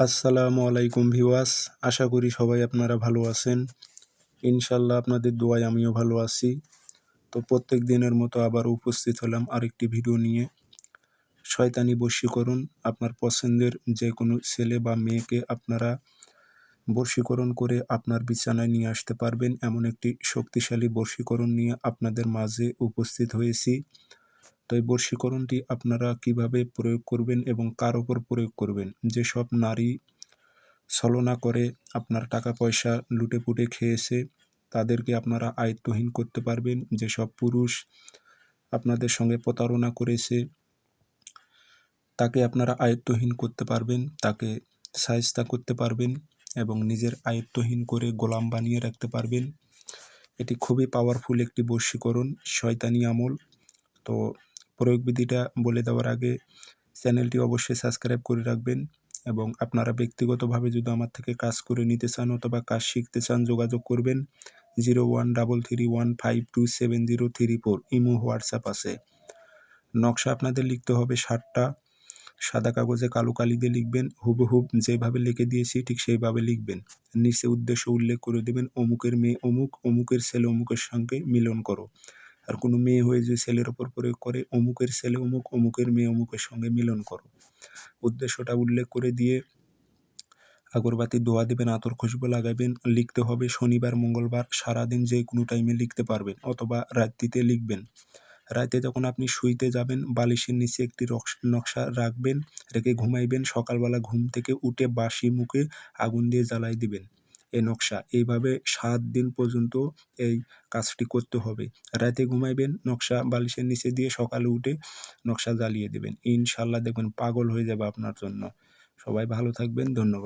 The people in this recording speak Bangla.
আসসালামু আলাইকুম ভিওয়াস আশা করি সবাই আপনারা ভালো আছেন। ইনশাল্লাহ আপনাদের দোয়ায় আমিও ভালো আছি। তো প্রত্যেক দিনের মতো আবার উপস্থিত হলাম আরেকটি ভিডিও নিয়ে। শয়তানি বশীকরণ আপনার পছন্দের যে কোনো ছেলে বা মেয়েকে আপনারা বশীকরণ করে আপনার বিছানায় নিয়ে আসতে পারবেন। এমন একটি শক্তিশালী বশীকরণ নিয়ে আপনাদের মাঝে উপস্থিত হয়েছি। তো এই বর্ষীকরণটি আপনারা কীভাবে প্রয়োগ করবেন এবং কার ওপর প্রয়োগ করবেন? যেসব নারী ছলনা করে আপনার টাকা পয়সা লুটেপুটে খেয়েছে, তাদেরকে আপনারা আয়ত্তহীন করতে পারবেন। যেসব পুরুষ আপনাদের সঙ্গে প্রতারণা করেছে, তাকে আপনারা আয়ত্তহীন করতে পারবেন, তাকে সায়স্তা করতে পারবেন এবং নিজের আয়ত্তহীন করে গোলাম বানিয়ে রাখতে পারবেন। এটি খুবই পাওয়ারফুল একটি বশীকরণ শয়তানি আমল। তো প্রয়োগ বিধিটা বলে দেওয়ার আগে চ্যানেলটি অবশ্যই সাবস্ক্রাইব করে রাখবেন এবং আপনারা ব্যক্তিগতভাবে যদি আমার থেকে কাজ করে নিতে চান অথবা কাজ শিখতে চান, যোগাযোগ করবেন zero one double three one five two seven zero three four. Imo, WhatsApp আছে। নকশা আপনাদের লিখতে হবে ষাটটা সাদা কাগজে কালো কালি দিয়ে লিখবেন। হুবহুব যেভাবে লিখে দিয়েছি ঠিক সেইভাবে লিখবেন। নিচে উদ্দেশ্য উল্লেখ করে দেবেন। অমুকের মেয়ে অমুক, অমুকের ছেলে অমুকের সঙ্গে মিলন করো। আর কোনো মেয়ে হয়ে যে ছেলের ওপর প্রয়োগ করে অমুকের ছেলে অমুক, অমুকের মেয়ে অমুকের সঙ্গে মিলন করো। উদ্দেশ্যটা উল্লেখ করে দিয়ে আগরবাতি দোয়া দেবেন, আতর খুশবু লাগাবেন, লিখতে হবে শনিবার, মঙ্গলবার, সারাদিন যে কোনো টাইমে লিখতে পারবেন অথবা রাত্রিতে লিখবেন। রাতে যখন আপনি শুইতে যাবেন, বালিশের নিচে একটি নকশা রাখবেন, রেখে ঘুমাইবেন, সকালবেলা ঘুম থেকে উঠে বাসি মুখে আগুন দিয়ে জ্বালাই দিবেন। এই নকশা। এইভাবে সাত দিন পর্যন্ত এই কাজটি করতে হবে। রাতে ঘুমাইবেন, নকশা বালিশের নিচে দিয়ে সকালে উঠে নকশা জ্বালিয়ে দেবেন। ইনশাল্লাহ দেখবেন পাগল হয়ে যাবে আপনার জন্য। সবাই ভালো থাকবেন, ধন্যবাদ।